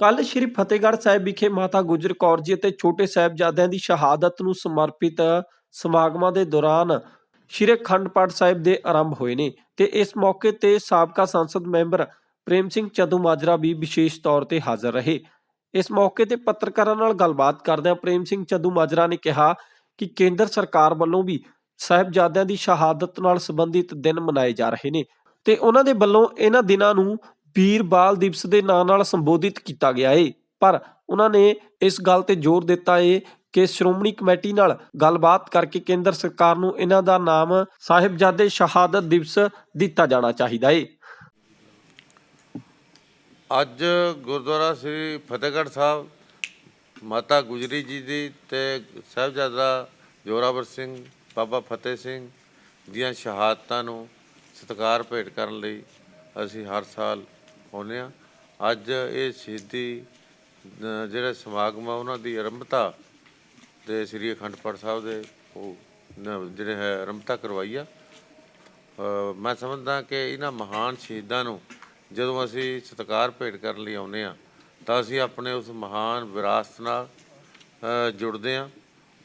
ਕੱਲ ਸ੍ਰੀ ਫਤਿਹਗੜ੍ਹ ਸਾਹਿਬ ਵਿਖੇ ਮਾਤਾ ਗੁਜਰ ਕੌਰ ਜੀ ਅਤੇ ਛੋਟੇ ਸਾਹਿਬਜ਼ਾਦਿਆਂ ਦੀ ਸ਼ਹਾਦਤ ਨੂੰ ਸਮਰਪਿਤ ਸਮਾਗਮਾਂ ਦੇ ਦੌਰਾਨ ਸ੍ਰੀ ਅਖੰਡ ਪਾਠ ਸਾਹਿਬ ਦੇ ਆਰੰਭ ਹੋਏ ਨੇ ਤੇ ਇਸ ਮੌਕੇ ਤੇ ਸਾਬਕਾ ਸੰਸਦ ਮੈਂਬਰ ਪ੍ਰੇਮ ਸਿੰਘ ਚਦੂ ਮਾਜਰਾ ਵੀ ਵਿਸ਼ੇਸ਼ ਤੌਰ ਤੇ ਹਾਜ਼ਰ ਰਹੇ। ਇਸ ਮੌਕੇ ਤੇ ਪੱਤਰਕਾਰਾਂ ਨਾਲ ਗੱਲਬਾਤ ਕਰਦਿਆਂ ਪ੍ਰੇਮ ਸਿੰਘ ਚਦੂ ਮਾਜਰਾ ਨੇ ਕਿਹਾ ਕਿ ਕੇਂਦਰ ਸਰਕਾਰ ਵੱਲੋਂ ਵੀ ਸਾਹਿਬਜ਼ਾਦਿਆਂ ਦੀ ਸ਼ਹਾਦਤ ਨਾਲ ਸੰਬੰਧਿਤ ਦਿਨ ਮਨਾਏ ਜਾ ਰਹੇ ਨੇ ਤੇ ਉਹਨਾਂ ਦੇ ਵੱਲੋਂ ਇਹਨਾਂ ਦਿਨਾਂ ਨੂੰ ਵੀਰ ਬਾਲ ਦਿਵਸ ਦੇ ਨਾਂ ਨਾਲ ਸੰਬੋਧਿਤ ਕੀਤਾ ਗਿਆ ਏ। ਪਰ ਉਹਨਾਂ ਨੇ ਇਸ ਗੱਲ ਤੇ ਜ਼ੋਰ ਦਿੱਤਾ ਏ ਕਿ ਸ਼੍ਰੋਮਣੀ ਕਮੇਟੀ ਨਾਲ ਗੱਲਬਾਤ ਕਰਕੇ ਕੇਂਦਰ ਸਰਕਾਰ ਨੂੰ ਇਹਨਾਂ ਦਾ ਨਾਮ ਸਾਹਿਬਜ਼ਾਦੇ ਸ਼ਹਾਦਤ ਦਿਵਸ ਦਿੱਤਾ ਜਾਣਾ ਚਾਹੀਦਾ ਏ। ਅੱਜ ਗੁਰਦੁਆਰਾ ਸ੍ਰੀ ਫਤਿਹਗੜ੍ਹ ਸਾਹਿਬ, ਮਾਤਾ ਗੁਜਰੀ ਜੀ ਦੀ ਤੇ ਸਾਹਿਬਜ਼ਾਦਾ ਜੋਰਾਵਰ ਸਿੰਘ, ਬਾਬਾ ਫਤਿਹ ਸਿੰਘ ਦੀਆਂ ਸ਼ਹਾਦਤਾਂ ਨੂੰ ਸਤਿਕਾਰ ਭੇਟ ਕਰਨ ਲਈ ਅਸੀਂ ਹਰ ਸਾਲ ਆਉਂਦੇ ਹਾਂ। ਅੱਜ ਇਹ ਸ਼ਹੀਦੀ ਜਿਹੜਾ ਸਮਾਗਮ ਆ, ਉਹਨਾਂ ਦੀ ਆਰੰਭਤਾ ਤੇ ਸ੍ਰੀ ਅਖੰਡ ਪਾਠ ਸਾਹਿਬ ਦੇ, ਉਹ ਜਿਹੜੇ ਹੈ, ਆਰੰਭਤਾ ਕਰਵਾਈ ਆ। ਮੈਂ ਸਮਝਦਾ ਕਿ ਇਹਨਾਂ ਮਹਾਨ ਸ਼ਹੀਦਾਂ ਨੂੰ ਜਦੋਂ ਅਸੀਂ ਸਤਿਕਾਰ ਭੇਟ ਕਰਨ ਲਈ ਆਉਂਦੇ ਆ ਤਾਂ ਅਸੀਂ ਆਪਣੇ ਉਸ ਮਹਾਨ ਵਿਰਾਸਤ ਨਾਲ ਜੁੜਦੇ ਆ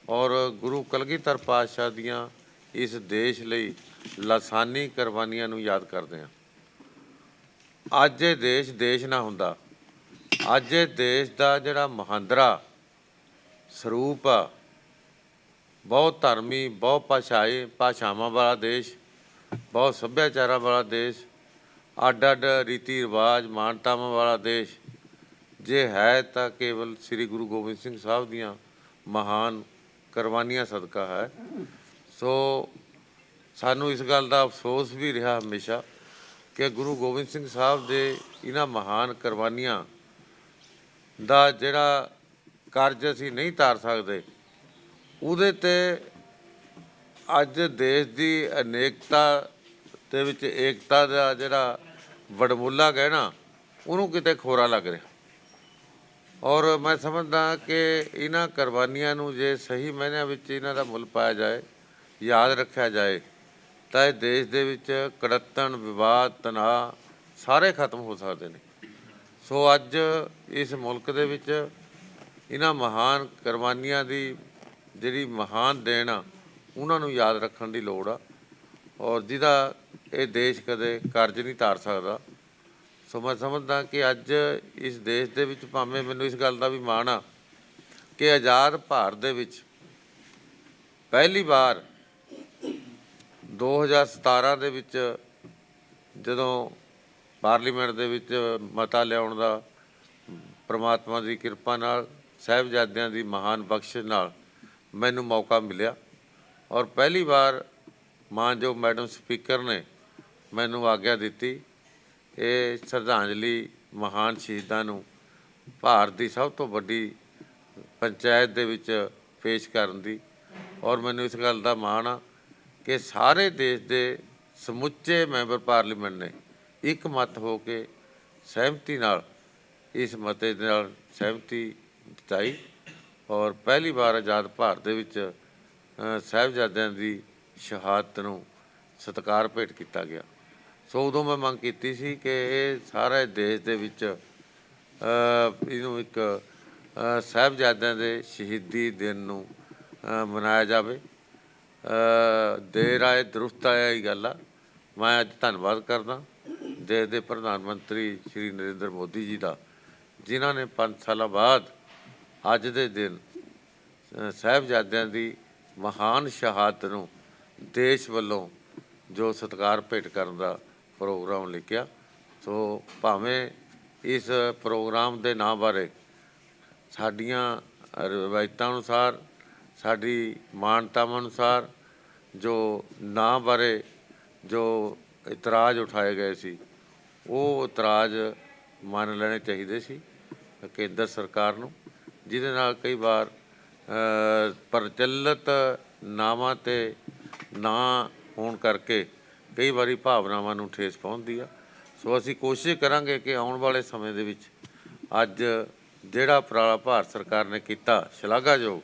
ਔਰ ਗੁਰੂ ਕਲਗੀਧਰ ਪਾਤਸ਼ਾਹ ਦੀਆਂ ਇਸ ਦੇਸ਼ ਲਈ ਲਾਸਾਨੀ ਕੁਰਬਾਨੀਆਂ ਨੂੰ ਯਾਦ ਕਰਦੇ ਆ ਅੱਜ ਇਹ ਦੇਸ਼ ਦੇਸ਼ ਨਾ ਹੁੰਦਾ। ਅੱਜ ਇਹ ਦੇਸ਼ ਦਾ ਜਿਹੜਾ ਮਹਾਂਦਰਾ, ਸਰੂਪ ਆ, ਬਹੁਤ ਧਰਮੀ, ਬਹੁਤ ਭਾਸ਼ਾਈ, ਭਾਸ਼ਾਵਾਂ ਵਾਲਾ ਦੇਸ਼, ਬਹੁਤ ਸੱਭਿਆਚਾਰਾਂ ਵਾਲਾ ਦੇਸ਼ ਅੱਡ ਅੱਡ ਰੀਤੀ ਰਿਵਾਜ, ਮਾਨਤਾਵਾਂ ਵਾਲਾ ਦੇਸ਼, ਜੇ ਹੈ ਤਾਂ ਕੇਵਲ ਸ੍ਰੀ ਗੁਰੂ ਗੋਬਿੰਦ ਸਿੰਘ ਸਾਹਿਬ ਦੀਆਂ ਮਹਾਨ ਕੁਰਬਾਨੀਆਂ ਸਦਕਾ ਹੈ। ਸੋ ਸਾਨੂੰ ਇਸ ਗੱਲ ਦਾ ਅਫਸੋਸ ਵੀ ਰਿਹਾ ਹਮੇਸ਼ਾ। ਕਿ ਗੁਰੂ ਗੋਬਿੰਦ ਸਿੰਘ ਸਾਹਿਬ ਦੇ ਇਹਨਾਂ ਮਹਾਨ ਕੁਰਬਾਨੀਆਂ ਦਾ ਜਿਹੜਾ ਕਰਜ਼ ਅਸੀਂ ਨਹੀਂ ਤਾਰ ਸਕਦੇ, ਉਹਦੇ ਤੇ ਅੱਜ ਦੇਸ਼ ਦੀ ਅਨੇਕਤਾ ਦੇ ਵਿੱਚ ਏਕਤਾ ਦਾ ਜਿਹੜਾ ਵਡਮੁੱਲਾ ਕਹਿਣਾ ਉਹਨੂੰ ਕਿਤੇ ਖੋਰਾ ਲੱਗ ਰਿਹਾ। ਔਰ ਮੈਂ ਸਮਝਦਾ ਕਿ ਇਹਨਾਂ ਕੁਰਬਾਨੀਆਂ ਨੂੰ ਜੇ ਸਹੀ ਮਾਇਨਿਆਂ ਵਿੱਚ ਇਹਨਾਂ ਦਾ ਮੁੱਲ ਪਾਇਆ ਜਾਏ, ਯਾਦ ਰੱਖਿਆ ਜਾਏ ਤਾਂ ਇਹ ਦੇਸ਼ ਦੇ ਵਿੱਚ ਕੜੱਤਣ, ਵਿਵਾਦ, ਤਣਾਅ ਸਾਰੇ ਖਤਮ ਹੋ ਸਕਦੇ ਨੇ। ਸੋ ਅੱਜ ਇਸ ਮੁਲਕ ਦੇ ਵਿੱਚ ਇਹਨਾਂ ਮਹਾਨ ਕੁਰਬਾਨੀਆਂ ਦੀ ਜਿਹੜੀ ਮਹਾਨ ਦੇਣ ਆ, ਉਹਨਾਂ ਨੂੰ ਯਾਦ ਰੱਖਣ ਦੀ ਲੋੜ ਆ ਔਰ ਜਿਹਦਾ ਇਹ ਦੇਸ਼ ਕਦੇ ਕਰਜ਼ ਨਹੀਂ ਤਾਰ ਸਕਦਾ। ਸੋ ਮੈਂ ਸਮਝਦਾ ਕਿ ਅੱਜ ਇਸ ਦੇਸ਼ ਦੇ ਵਿੱਚ ਭਾਵੇਂ ਮੈਨੂੰ ਇਸ ਗੱਲ ਦਾ ਵੀ ਮਾਣ ਆ ਕਿ ਆਜ਼ਾਦ ਭਾਰਤ ਦੇ ਵਿੱਚ ਪਹਿਲੀ ਵਾਰ 2017 ਦੇ ਵਿੱਚ ਜਦੋਂ ਪਾਰਲੀਮੈਂਟ ਦੇ ਵਿੱਚ ਮਤਾ ਲਿਆਉਣ ਦਾ ਪ੍ਰਮਾਤਮਾ ਦੀ ਕਿਰਪਾ ਨਾਲ, ਸਾਹਿਬਜ਼ਾਦਿਆਂ ਦੀ ਮਹਾਨ ਬਖਸ਼ਿਸ਼ ਨਾਲ ਮੈਨੂੰ ਮੌਕਾ ਮਿਲਿਆ। ਔਰ ਪਹਿਲੀ ਵਾਰ ਮਾਨਯੋਗ ਮੈਡਮ ਸਪੀਕਰ ਨੇ ਮੈਨੂੰ ਆਗਿਆ ਦਿੱਤੀ, ਇਹ ਸ਼ਰਧਾਂਜਲੀ ਮਹਾਨ ਸ਼ਹੀਦਾਂ ਨੂੰ ਭਾਰਤ ਦੀ ਸਭ ਤੋਂ ਵੱਡੀ ਪੰਚਾਇਤ ਦੇ ਵਿੱਚ ਪੇਸ਼ ਕਰਨ ਦੀ। ਔਰ ਮੈਨੂੰ ਇਸ ਗੱਲ ਦਾ ਮਾਣ ਆ ਕਿ ਸਾਰੇ ਦੇਸ਼ ਦੇ ਸਮੁੱਚੇ ਮੈਂਬਰ ਪਾਰਲੀਮੈਂਟ ਨੇ ਇੱਕ ਮਤ ਹੋ ਕੇ ਸਹਿਮਤੀ ਨਾਲ ਇਸ ਮਤੇ ਦੇ ਨਾਲ ਸਹਿਮਤੀ ਜਤਾਈ ਔਰ ਪਹਿਲੀ ਵਾਰ ਆਜ਼ਾਦ ਭਾਰਤ ਦੇ ਵਿੱਚ ਅ, ਸਾਹਿਬਜ਼ਾਦਿਆਂ ਦੀ ਸ਼ਹਾਦਤ ਨੂੰ ਸਤਿਕਾਰ ਭੇਟ ਕੀਤਾ ਗਿਆ। ਸੋ ਉਦੋਂ ਮੈਂ ਮੰਗ ਕੀਤੀ ਸੀ ਕਿ ਇਹ ਸਾਰੇ ਦੇਸ਼ ਦੇ ਵਿੱਚ ਇਹਨੂੰ ਇੱਕ ਅ, ਸਾਹਿਬਜ਼ਾਦਿਆਂ ਦੇ ਸ਼ਹੀਦੀ ਦਿਨ ਨੂੰ ਮਨਾਇਆ ਜਾਵੇ। ਦੇਰ ਆਏ ਦਰੁਸਤ ਆਇਆ ਹੀ ਗੱਲ ਆ। ਮੈਂ ਅੱਜ ਧੰਨਵਾਦ ਕਰਦਾ ਦੇਸ਼ ਦੇ ਪ੍ਰਧਾਨ ਮੰਤਰੀ ਸ਼੍ਰੀ ਨਰਿੰਦਰ ਮੋਦੀ ਜੀ ਦਾ ਜਿਨ੍ਹਾਂ ਨੇ 5 ਸਾਲਾਂ ਬਾਅਦ ਅੱਜ ਦੇ ਦਿਨ ਅ, ਸਾਹਿਬਜ਼ਾਦਿਆਂ ਦੀ ਮਹਾਨ ਸ਼ਹਾਦਤ ਨੂੰ ਦੇਸ਼ ਵੱਲੋਂ ਜੋ ਸਤਿਕਾਰ ਭੇਟ ਕਰਨ ਦਾ ਪ੍ਰੋਗਰਾਮ ਲਿਖਿਆ। ਸੋ ਭਾਵੇਂ ਇਸ ਪ੍ਰੋਗਰਾਮ ਦੇ ਨਾਂ ਬਾਰੇ ਸਾਡੀਆਂ ਰਵਾਇਤਾਂ ਅਨੁਸਾਰ ਸਾਡੀ ਮਾਨਤਾਵਾਂ ਅਨੁਸਾਰ ਜੋ ਨਾਂ ਬਾਰੇ ਜੋ ਇਤਰਾਜ਼ ਉਠਾਏ ਗਏ ਸੀ, ਉਹ ਇਤਰਾਜ਼ ਮੰਨ ਲੈਣੇ ਚਾਹੀਦੇ ਸੀ ਕੇਂਦਰ ਸਰਕਾਰ ਨੂੰ, ਜਿਹਦੇ ਨਾਲ ਕਈ ਵਾਰ ਪ੍ਰਚਲਿਤ ਨਾਵਾਂ ਤੇ ਨਾ ਹੋਣ ਕਰਕੇ ਕਈ ਵਾਰੀ ਭਾਵਨਾਵਾਂ ਨੂੰ ਠੇਸ ਪਹੁੰਚਦੀ ਆ। ਸੋ ਅਸੀਂ ਕੋਸ਼ਿਸ਼ ਕਰਾਂਗੇ ਕਿ ਆਉਣ ਵਾਲੇ ਸਮੇਂ ਦੇ ਵਿੱਚ ਅੱਜ ਜਿਹੜਾ ਉਪਰਾਲਾ ਭਾਰਤ ਸਰਕਾਰ ਨੇ ਕੀਤਾ ਸ਼ਲਾਘਾਯੋਗ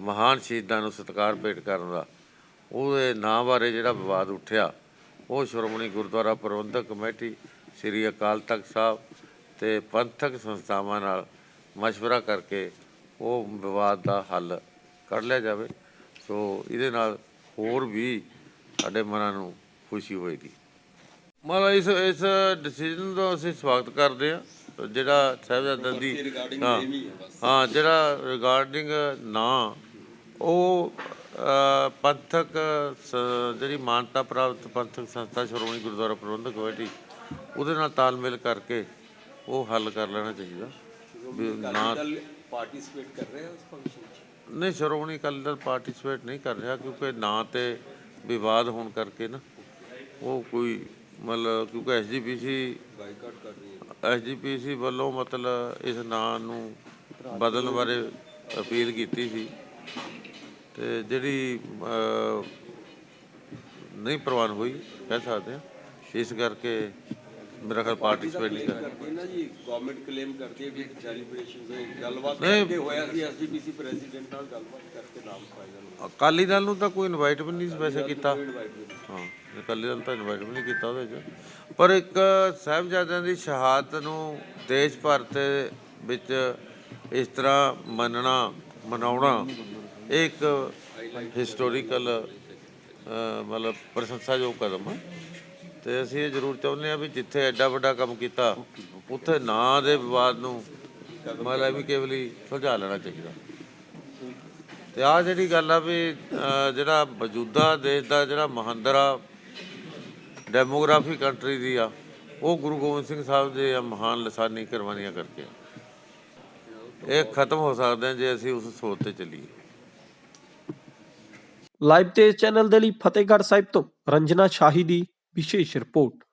ਮਹਾਨ ਸ਼ਹੀਦਾਂ ਨੂੰ ਸਤਿਕਾਰ ਭੇਟ ਕਰਨ ਦਾ, ਉਹਦੇ ਨਾਂ ਬਾਰੇ ਜਿਹੜਾ ਵਿਵਾਦ ਉੱਠਿਆ, ਉਹ ਸ਼੍ਰੋਮਣੀ ਗੁਰਦੁਆਰਾ ਪ੍ਰਬੰਧਕ ਕਮੇਟੀ, ਸ੍ਰੀ ਅਕਾਲ ਤਖਤ ਸਾਹਿਬ ਤੇ ਪੰਥਕ ਸੰਸਥਾਵਾਂ ਨਾਲ ਮਸ਼ਵਰਾ ਕਰਕੇ ਉਹ ਵਿਵਾਦ ਦਾ ਹੱਲ ਕੱਢ ਲਿਆ ਜਾਵੇ। ਸੋ ਇਹਦੇ ਨਾਲ ਹੋਰ ਵੀ ਸਾਡੇ ਮਨਾਂ ਨੂੰ ਖੁਸ਼ੀ ਹੋਏਗੀ। ਮਤਲਬ ਇਸ ਇਸ ਡਿਸੀਜਨ ਦਾ ਅਸੀਂ ਸਵਾਗਤ ਕਰਦੇ ਹਾਂ। ਜਿਹੜਾ ਸਾਹਿਬਜ਼ਾਦਾ ਦੀ ਹਾਂ ਹਾਂ ਜਿਹੜਾ ਰਿਗਾਰਡਿੰਗ ਨਾ ਉਹ ਪੰਥਕ ਜਿਹੜੀ ਮਾਨਤਾ ਪ੍ਰਾਪਤ ਪੰਥਕ ਸੰਸਥਾ ਸ਼੍ਰੋਮਣੀ ਗੁਰਦੁਆਰਾ ਪ੍ਰਬੰਧਕ ਕਮੇਟੀ ਉਹਦੇ ਨਾਲ ਤਾਲਮੇਲ ਕਰਕੇ ਉਹ ਹੱਲ ਕਰ ਲੈਣਾ ਚਾਹੀਦਾ ਨਾ ਪਾਰਟਿਸਿਪੇਟ ਕਰ ਰਹੇ ਹੋ ਉਸ ਫੰਕਸ਼ਨ 'ਚ? ਨਹੀਂ ਸ਼੍ਰੋਮਣੀ ਅਕਾਲੀ ਦਲ ਪਾਰਟਿਸਿਪੇਟ ਨਹੀਂ ਕਰ ਰਿਹਾ ਕਿਉਂਕਿ ਨਾਂ ਤੇ ਵਿਵਾਦ ਹੋਣ ਕਰਕੇ ਨਾ ਉਹ ਕੋਈ ਮਤਲਬ ਕਿਉਂਕਿ ਐਸਜੀਪੀਸੀ ਬਾਈਕਾਟ ਕਰ ਰਹੀ ਹੈ ਐਸਜੀਪੀਸੀ ਵੱਲੋਂ ਮਤਲਬ ਇਸ ਨਾਂ ਨੂੰ ਬਦਲਣ ਬਾਰੇ ਅਪੀਲ ਕੀਤੀ ਸੀ। ਤੇ ਜਿਹੜੀ ਨਹੀਂ ਪ੍ਰਵਾਨ ਹੋਈ, ਕਹਿ ਸਕਦੇ ਆ ਇਸ ਕਰਕੇ ਮੇਰਾ ਖਿਆਲ ਪਾਰਟਿਸਿਪੇਟ ਨਹੀਂ ਕਰ ਕਰਦੀ ਹੈ ਨਾ ਜੀ ਗਵਰਨਮੈਂਟ ਕਲੇਮ ਕਰਦੀ ਹੈ ਵੀ ਸੈਲੀਬ੍ਰੇਸ਼ਨ ਹੋਏ ਗੱਲਬਾਤ। ਕਰਕੇ ਹੋਇਆ ਸੀ ਐਸਜੀਪੀਸੀ ਪ੍ਰੈਜ਼ੀਡੈਂਟ ਨਾਲ ਗੱਲਬਾਤ ਕਰਕੇ ਨਾਮ ਫਾਈਨਲ ਅਕਾਲੀ ਦਲ ਨੂੰ ਤਾਂ ਕੋਈ ਇਨਵਾਈਟ ਵੀ ਨਹੀਂ ਵੈਸੇ ਕੀਤਾ। ਹਾਂ ਅਕਾਲੀ ਦਲ ਤਾਂ ਇਨਵਾਈਟ ਵੀ ਨਹੀਂ ਕੀਤਾ ਉਹਦੇ 'ਚ। ਪਰ ਇੱਕ ਸਾਹਿਬਜ਼ਾਦਿਆਂ ਦੀ ਸ਼ਹਾਦਤ ਨੂੰ ਦੇਸ਼ ਭਰ ਤੇ ਵਿੱਚ ਇਸ ਤਰ੍ਹਾਂ ਮੰਨਣਾ ਮਨਾਉਣਾ ਇੱਕ ਹਿਸਟੋਰੀਕਲ ਮਤਲਬ ਪ੍ਰਸ਼ੰਸਾਯੋਗ ਕਦਮ ਹੈ ਤੇ ਅਸੀਂ ਇਹ ਜ਼ਰੂਰ ਚਾਹੁੰਦੇ ਹਾਂ ਵੀ ਜਿੱਥੇ ਐਡਾ ਵੱਡਾ ਕੰਮ ਕੀਤਾ, ਉੱਥੇ ਨਾਂ ਦੇ ਵਿਵਾਦ ਨੂੰ ਮਤਲਬ ਵੀ ਕੇਵਲੀ ਸੁਲਝਾ ਲੈਣਾ ਚਾਹੀਦਾ। ਤੇ ਆ ਜਿਹੜੀ ਗੱਲ ਆ ਵੀ ਜਿਹੜਾ ਮੌਜੂਦਾ ਦੇਸ਼ ਦਾ ਜਿਹੜਾ ਮਹੰਦਰਾ ਡੈਮੋਗ੍ਰਾਫੀ ਕੰਟਰੀ ਦੀ ਆ, ਉਹ ਗੁਰੂ ਗੋਬਿੰਦ ਸਿੰਘ ਸਾਹਿਬ ਦੇ ਆ ਮਹਾਨ ਲਸਾਨੀ ਕੁਰਬਾਨੀਆਂ ਕਰਕੇ। ਇਹ ਖਤਮ ਹੋ ਸਕਦੇ ਜੇ ਅਸੀਂ ਉਸ ਸੋਚ ਤੇ ਚੱਲੀਏ। ਲਾਈਵ ਤੇਜ਼ ਚੈਨਲ ਦੇ ਲਈ ਫਤਿਹਗੜ੍ਹ ਸਾਹਿਬ ਤੋਂ ਰੰਜਨਾ ਸ਼ਾਹੀ ਦੀ ਵਿਸ਼ੇਸ਼ ਰਿਪੋਰਟ